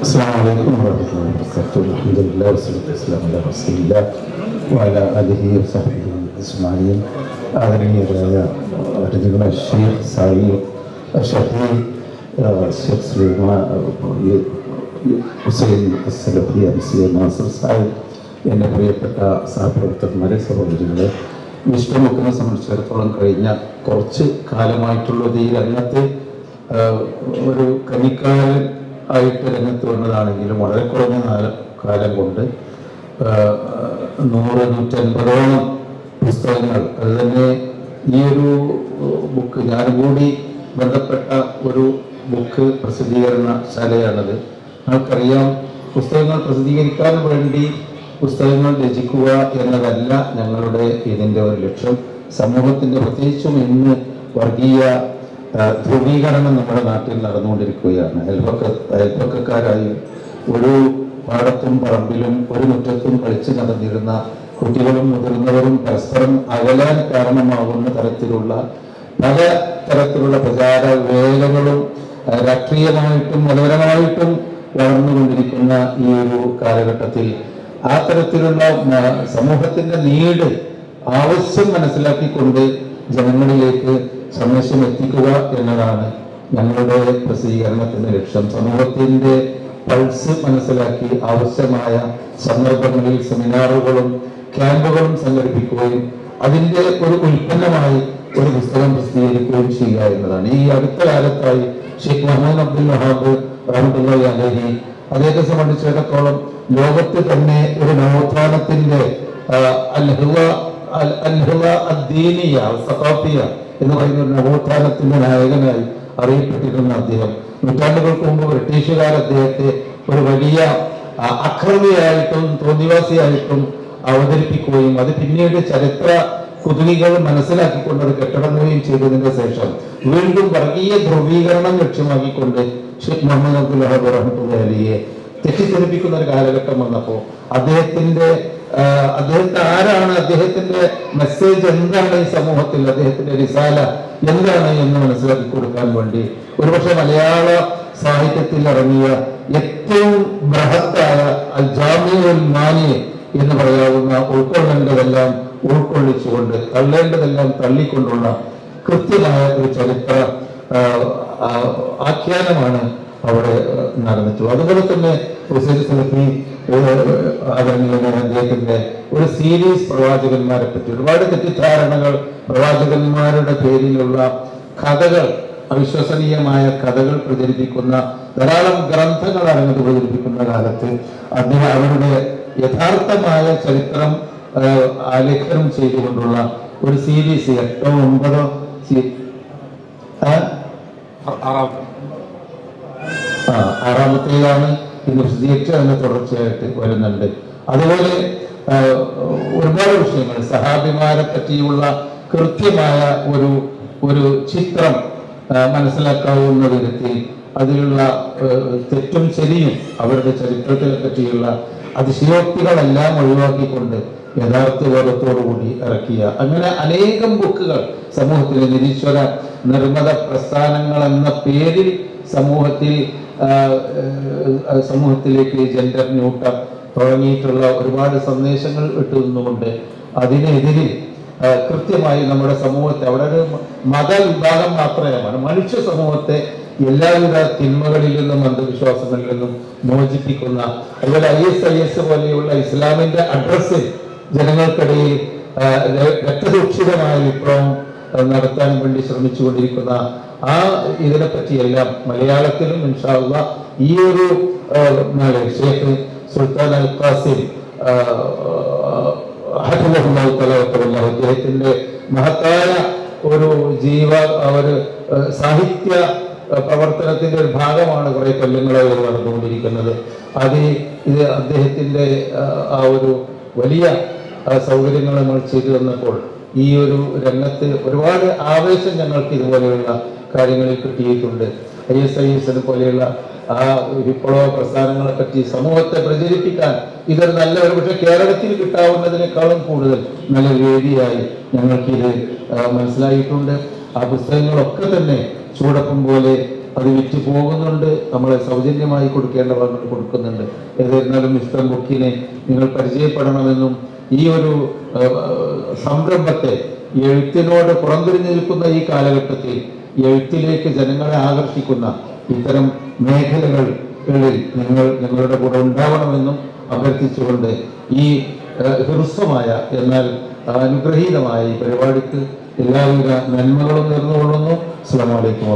السلام عليكم ورحمة الله وبركاته الحمد لله والصلاة والسلام على رسول الله وعلى آله وصحبه أجمعين ആദരണീയരായ രജുഗണ ഷെയ്ഖ് സായി ഷഹീ ഷെയ്ഖ് സുലൈമാൻ ഹുസൈൻ അസലഫി അൻസിയ നാസർ സാഹിബ് എൻ്റെ പ്രിയപ്പെട്ട സഹപ്രവർത്തകന്മാരെ സഹോദരികളെ വിഷ്ണുമുഖിനെ സംബന്ധിച്ചിടത്തോളം കഴിഞ്ഞ കുറച്ച് കാലമായിട്ടുള്ളത് ഈ രംഗത്ത് ആഹ് ഒരു കനിക്കാരൻ ആയിട്ട് രംഗത്ത് വന്നതാണെങ്കിലും വളരെ കുറഞ്ഞ കാലം കൊണ്ട് നൂറ് നൂറ്റൻപതോളം പുസ്തകങ്ങൾ അത് തന്നെ ഈ ഒരു ബുക്ക് ഞാനും കൂടി ബന്ധപ്പെട്ട ഒരു ബുക്ക് പ്രസിദ്ധീകരണ ശാലയാണത് നമുക്കറിയാം പുസ്തകങ്ങൾ പ്രസിദ്ധീകരിക്കാൻ വേണ്ടി പുസ്തകങ്ങൾ രചിക്കുക എന്നതല്ല ഞങ്ങളുടെ ഇതിന്റെ ഒരു ലക്ഷ്യം. സമൂഹത്തിന്റെ പ്രത്യേകിച്ചും ഇന്ന് വർഗീയ ധ്രുവീകരണം നമ്മുടെ നാട്ടിൽ നടന്നുകൊണ്ടിരിക്കുകയാണ്. അയൽപക്ക അയൽപക്കക്കാരായി ഒരു പാടത്തും പറമ്പിലും ഒരു മുറ്റത്തും കളിച്ച് നടന്നിരുന്ന കുട്ടികളും മുതിർന്നവരും പരസ്പരം അകലാൻ കാരണമാകുന്ന തരത്തിലുള്ള പല തരത്തിലുള്ള പ്രചാര വേലകളും രാഷ്ട്രീയമായിട്ടും മതപരമായിട്ടും വളർന്നുകൊണ്ടിരിക്കുന്ന ഈ ഒരു കാലഘട്ടത്തിൽ ആ തരത്തിലുള്ള സമൂഹത്തിന്റെ നീട് ആവശ്യം മനസ്സിലാക്കിക്കൊണ്ട് ജനങ്ങളിലേക്ക് സന്ദേശം എത്തിക്കുക എന്നതാണ് ഞങ്ങളുടെ പ്രസിദ്ധീകരണത്തിന്റെ ലക്ഷ്യം. സമൂഹത്തിന്റെ പൾസ് മനസ്സിലാക്കി ആവശ്യമായ സന്ദർഭങ്ങളിൽ സെമിനാറുകളും ക്യാമ്പുകളും സംഘടിപ്പിക്കുകയും അതിന്റെ ഒരു ഉൽപ്പന്നമായി ഒരു പുസ്തകം പ്രസിദ്ധീകരിക്കുകയും ചെയ്യുക എന്നതാണ്. ഈ അടുത്ത കാലത്തായി ഷെയ്ഖ് മുഹമ്മദ് അബ്ദുൽ വഹാബ് റഹ്മത്തുള്ളാഹി അലൈഹി അദ്ദേഹത്തെ സംബന്ധിച്ചിടത്തോളം ലോകത്ത് തന്നെ ഒരു നവോത്ഥാനത്തിന്റെ അൽ- അൽഹുവ അദ്ദീനിയ സഖാഫിയ എന്ന് പറയുന്ന ഒരു നവോത്ഥാനത്തിന്റെ നായകനായി അറിയപ്പെട്ടിരുന്ന അദ്ദേഹം. നൂറ്റാണ്ടുകൾക്ക് മുമ്പ് ബ്രിട്ടീഷുകാർ അദ്ദേഹത്തെ ഒരു വലിയ അക്രമിയായിട്ടും തോന്നിവാസിയായിട്ടും അവതരിപ്പിക്കുകയും അത് പിന്നീട് ചരിത്ര കുതുകികൾ മനസ്സിലാക്കിക്കൊണ്ട് അത് കെട്ടടങ്ങുകയും ചെയ്തതിന് ശേഷം വീണ്ടും വർഗീയ ധ്രുവീകരണം ലക്ഷ്യമാക്കിക്കൊണ്ട് ഷെയ്ഖ് മുഹമ്മദ് അബ്ദുൽ വഹാബ് റഹ്മത്തുള്ളാഹി അലിയെ തെറ്റിദ്ധരിപ്പിക്കുന്ന ഒരു കാലഘട്ടം വന്നപ്പോൾ അദ്ദേഹത്തിന്റെ അദ്ദേഹത്തെ ആരാണ് അദ്ദേഹത്തിന്റെ മെസ്സേജ് എന്താണ് ഈ സമൂഹത്തിൽ? അദ്ദേഹത്തിന്റെ റിസാല എന്താണ് എന്ന് മനസ്സിലാക്കി കൊടുക്കാൻ വേണ്ടി ഒരുപക്ഷെ മലയാള സാഹിത്യത്തിൽ ഇറങ്ങിയ ഏറ്റവും ബൃഹത്തായ അൽ ജാമിയുൽ എന്ന് പറയാവുന്ന ഉൾക്കൊള്ളേണ്ടതെല്ലാം ഉൾക്കൊള്ളിച്ചുകൊണ്ട് തള്ളേണ്ടതെല്ലാം തള്ളിക്കൊണ്ടുള്ള കൃത്യമായ ഒരു ചരിത്ര ആഖ്യാനമാണ് അവിടെ നടന്നിട്ടുള്ളത്. അതുപോലെ തന്നെ സലഫി അദ്ദേഹത്തിന്റെ ഒരു സീരീസ് പ്രവാചകന്മാരെ പറ്റി ഒരുപാട് തെറ്റിദ്ധാരണകൾ പ്രവാചകന്മാരുടെ പേരിലുള്ള കഥകൾ അവിശ്വസനീയമായ കഥകൾ പ്രചരിപ്പിക്കുന്ന ധാരാളം ഗ്രന്ഥങ്ങൾ അരങ്ങത്ത് പ്രചരിപ്പിക്കുന്ന കാലത്ത് അദ്ദേഹം അവരുടെ യഥാർത്ഥമായ ചരിത്രം ആലേഖനം ചെയ്തുകൊണ്ടുള്ള ഒരു സീരീസ് എട്ടോ ഒമ്പതോ ആറാമത്തേതാണ്. പ്രസിദ്ധീകരിച്ച് അതിന് തുടർച്ചയായിട്ട് വരുന്നുണ്ട്. അതുപോലെ ഒരുപാട് വിഷയങ്ങൾ. സഹാബിമാരെ പറ്റിയുള്ള കൃത്യമായ ഒരു ഒരു ചിത്രം മനസ്സിലാക്കാവുന്ന വിധത്തിൽ അതിലുള്ള തെറ്റും ശരിയും അവരുടെ ചരിത്രത്തെ പറ്റിയുള്ള അതിശയോക്തികളെല്ലാം ഒഴിവാക്കിക്കൊണ്ട് യഥാർത്ഥ ബോധത്തോടുകൂടി ഇറക്കിയ. അങ്ങനെ അനേകം ബുക്കുകൾ സമൂഹത്തിലെ നിരീശ്വര നിർമ്മത പ്രസ്ഥാനങ്ങൾ എന്ന പേരിൽ സമൂഹത്തിൽ സമൂഹത്തിലേക്ക് ജെൻഡർ ന്യൂട്ടർ തുടങ്ങിയിട്ടുള്ള ഒരുപാട് സന്ദേശങ്ങൾ ഇട്ടുനിന്നുകൊണ്ട് അതിനെതിരെ കൃത്യമായി നമ്മുടെ സമൂഹത്തെ അവിടെ ഒരു മതവിഭാഗം മാത്രമാണ് മനുഷ്യ സമൂഹത്തെ എല്ലാവിധ തിന്മകളിൽ നിന്നും അന്ധവിശ്വാസങ്ങളിൽ നിന്നും മോചിപ്പിക്കുന്ന അതുപോലെ ഐ എസ് ഐ എസ് പോലെയുള്ള ഇസ്ലാമിന്റെ അഡ്രസ് ജനങ്ങൾക്കിടയിൽ രക്തരൂക്ഷിതമായ വിപ്ലവം നടത്താൻ വേണ്ടി ശ്രമിച്ചുകൊണ്ടിരിക്കുന്ന ആ ഇതിനെ പറ്റിയെല്ലാം മലയാളത്തിലും ഇൻഷാള്ള ഈ ഒരു ഷേഖ് സുൽത്താൻ അൽ ഖാസിം അദ്ദേഹത്തിന്റെ മഹത്തായ ഒരു ജീവ അവർ സാഹിത്യ പ്രവർത്തനത്തിന്റെ ഒരു ഭാഗമാണ് കുറെ കൊല്ലങ്ങളായി ഇത് നടന്നുകൊണ്ടിരിക്കുന്നത്. അത് ഇത് അദ്ദേഹത്തിന്റെ ആ, ഒരു വലിയ സൗകര്യങ്ങൾ നമ്മൾ ചെയ്തു തന്നപ്പോൾ ഈ ഒരു രംഗത്ത് ഒരുപാട് ആവേശം ഞങ്ങൾക്ക് ഇതുപോലെയുള്ള കാര്യങ്ങളിൽ കിട്ടിയിട്ടുണ്ട്. ഐ എസ് ഐ എസ് പോലെയുള്ള ആ വിപ്ലവ പ്രസ്ഥാനങ്ങളെ പറ്റി സമൂഹത്തെ പ്രചരിപ്പിക്കാൻ ഇതൊരു നല്ല ഒരു പക്ഷേ കേരളത്തിൽ കിട്ടാവുന്നതിനേക്കാളും കൂടുതൽ നല്ല വേദിയായി ഞങ്ങൾക്കിത് മനസ്സിലായിട്ടുണ്ട്. ആ പുസ്തകങ്ങളൊക്കെ തന്നെ ചൂടപ്പം പോലെ അത് വിറ്റ് പോകുന്നുണ്ട്. നമ്മളെ സൗജന്യമായി കൊടുക്കേണ്ട ഭാഗങ്ങൾ കൊടുക്കുന്നുണ്ട്. ഏതായിരുന്നാലും മിസ്റ്റർ ബുക്കിനെ നിങ്ങൾ പരിചയപ്പെടണമെന്നും ഈ ഒരു സംരംഭത്തെ എഴുത്തിനോട് പുറംതിരിഞ്ഞു നിൽക്കുന്ന ഈ കാലഘട്ടത്തിൽ എഴുത്തിലേക്ക് ജനങ്ങളെ ആകർഷിക്കുന്ന ഇത്തരം മേഖലകളിൽ നിങ്ങൾ നിങ്ങളുടെ കൂടെ ഉണ്ടാവണമെന്നും അഭ്യർത്ഥിച്ചുകൊണ്ട് ഈ ഹൃസ്വമായ എന്നാൽ അനുഗ്രഹീതമായ ഈ പരിപാടിക്ക് എല്ലാവിധ നന്മകളും നേർന്നുകൊള്ളുന്നു. അസ്സാം വലൈക്കും